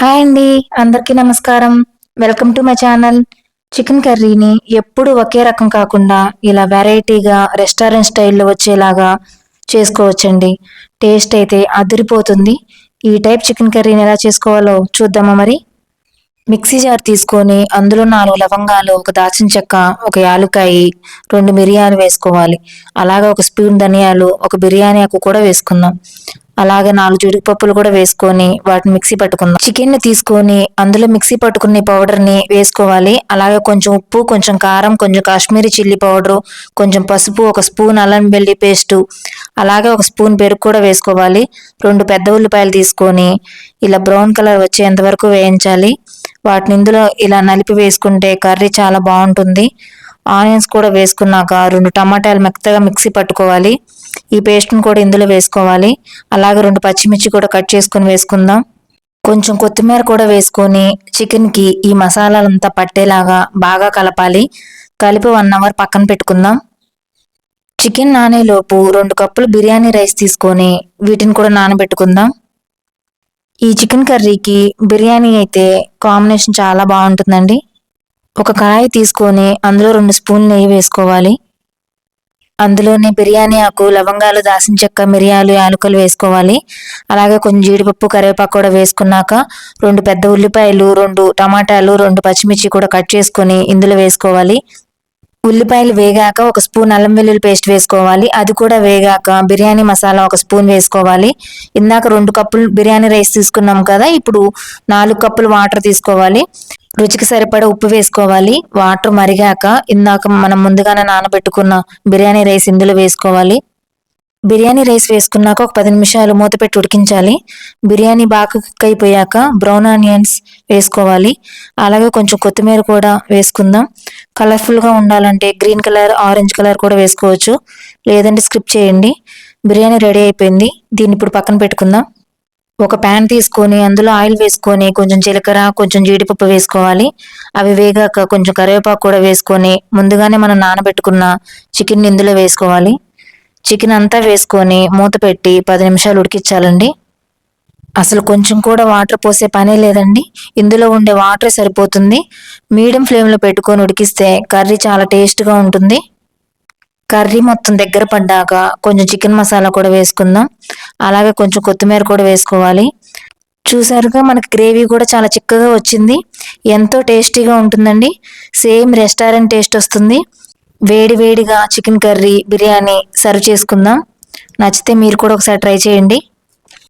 Hi అండి అందరికీ నమస్కారం. Welcome to my channel. Chicken కర్రీని ఎప్పుడు ఒకే రకం కాకుండా ఇలా వెరైటీగా రెస్టారెంట్ స్టైల్లో వచ్చేలాగా చేసుకోవచ్చండి. టేస్ట్ అయితే అదిరిపోతుంది. ఈ టైప్ చికెన్ కర్రీని ఎలా చేసుకోవాలో చూద్దామా మరి? మిక్సీ జార్ తీసుకొని అందులో నాలుగు లవంగాలు ఒక దాచిన చెక్క ఒక యాలుకాయి రెండు మిరియాలు వేసుకోవాలి. అలాగే ఒక స్పూన్ ధనియాలు ఒక బిర్యానీ ఆకు కూడా వేసుకుందాం. అలాగే నాలుగు జీడిపప్పులు కూడా వేసుకొని వాటిని మిక్సీ పట్టుకుందాం. చికెన్ని తీసుకొని అందులో మిక్సీ పట్టుకునే పౌడర్ని వేసుకోవాలి. అలాగే కొంచెం ఉప్పు కొంచెం కారం కొంచెం కాశ్మీరీ చిల్లీ పౌడర్ కొంచెం పసుపు ఒక స్పూన్ అల్లం వెల్లి పేస్ట్ అలాగే ఒక స్పూన్ పెరుగు కూడా వేసుకోవాలి. రెండు పెద్ద ఉల్లిపాయలు తీసుకొని ఇలా బ్రౌన్ కలర్ వచ్చేంత వరకు వేయించాలి. వాటిని ఇందులో ఇలా నలిపి వేసుకుంటే కర్రీ చాలా బాగుంటుంది. ఆనియన్స్ కూడా వేసుకున్నాక రెండు టమాటాలు మెత్తగా మిక్సీ పట్టుకోవాలి. ఈ పేస్ట్ని కూడా ఇందులో వేసుకోవాలి. అలాగే రెండు పచ్చిమిర్చి కూడా కట్ చేసుకొని వేసుకుందాం. కొంచెం కొత్తిమీర కూడా వేసుకొని చికెన్కి ఈ మసాలాలంతా పట్టేలాగా బాగా కలపాలి. కలిపి వన్ అవర్ పక్కన పెట్టుకుందాం. చికెన్ నానేలోపు రెండు కప్పులు బిర్యానీ రైస్ తీసుకొని వీటిని కూడా నానబెట్టుకుందాం. ఈ చికెన్ కర్రీకి బిర్యానీ అయితే కాంబినేషన్ చాలా బాగుంటుందండి. ఒక కళాయి తీసుకొని అందులో రెండు స్పూన్లు నెయ్యి వేసుకోవాలి. అందులోనే బిర్యానీ ఆకు లవంగాలు దాసిన చెక్క మిరియాలు యాలకులు వేసుకోవాలి. అలాగే కొంచెం జీడిపప్పు కరివేపాకు కూడా వేసుకున్నాక రెండు పెద్ద ఉల్లిపాయలు రెండు టమాటాలు రెండు పచ్చిమిర్చి కూడా కట్ చేసుకొని ఇందులో వేసుకోవాలి. ఉల్లిపాయలు వేగాక ఒక స్పూన్ అల్లం వెల్లుల్లి పేస్ట్ వేసుకోవాలి. అది కూడా వేగాక బిర్యానీ మసాలా ఒక స్పూన్ వేసుకోవాలి. ఇందాక రెండు కప్పులు బిర్యానీ రైస్ తీసుకున్నాం కదా ఇప్పుడు నాలుగు కప్పులు వాటర్ తీసుకోవాలి. రుచికి సరిపడా ఉప్పు వేసుకోవాలి. వాటర్ మరిగాక ఇందాక మనం ముందుగానే నానబెట్టుకున్న బిర్యానీ రైస్ ఇందులో వేసుకోవాలి. బిర్యానీ రైస్ వేసుకున్నాక ఒక పది నిమిషాలు మూత పెట్టి ఉడికించాలి. బిర్యానీ బాగా కుక్ అయిపోయాక బ్రౌన్ ఆనియన్స్ వేసుకోవాలి. అలాగే కొంచెం కొత్తిమీర కూడా వేసుకుందాం. కలర్ఫుల్గా ఉండాలంటే గ్రీన్ కలర్ ఆరెంజ్ కలర్ కూడా వేసుకోవచ్చు. లేదంటే స్క్రిప్ చేయండి. బిర్యానీ రెడీ అయిపోయింది. దీన్ని ఇప్పుడు పక్కన పెట్టుకుందాం. ఒక ప్యాన్ తీసుకొని అందులో ఆయిల్ వేసుకొని కొంచెం జీలకర్ర కొంచెం జీడిపప్పు వేసుకోవాలి. అవి వేగాక కొంచెం కరివేపాకు కూడా వేసుకొని ముందుగానే మనం నానబెట్టుకున్న చికెన్ ఇందులో వేసుకోవాలి. చికెన్ అంతా వేసుకొని మూత పెట్టి పది నిమిషాలు ఉడికించాలండి. అసలు కొంచెం కూడా వాటర్ పోసే పనే లేదండి. ఇందులో ఉండే వాటర్ సరిపోతుంది. మీడియం ఫ్లేమ్లో పెట్టుకొని ఉడికిస్తే కర్రీ చాలా టేస్ట్గా ఉంటుంది. కర్రీ మొత్తం దగ్గర పడ్డాక కొంచెం చికెన్ మసాలా కూడా వేసుకుందాం. అలాగే కొంచెం కొత్తిమీర కూడా వేసుకోవాలి. చూసారుగా మనకి గ్రేవీ కూడా చాలా చిక్కగా వచ్చింది. ఎంతో టేస్టీగా ఉంటుందండి. సేమ్ రెస్టారెంట్ టేస్ట్ వస్తుంది. వేడి వేడిగా చికెన్ కర్రీ బిర్యానీ సర్వ్ చేసుకుందాం. నచ్చితే మీరు కూడా ఒకసారి ట్రై చేయండి.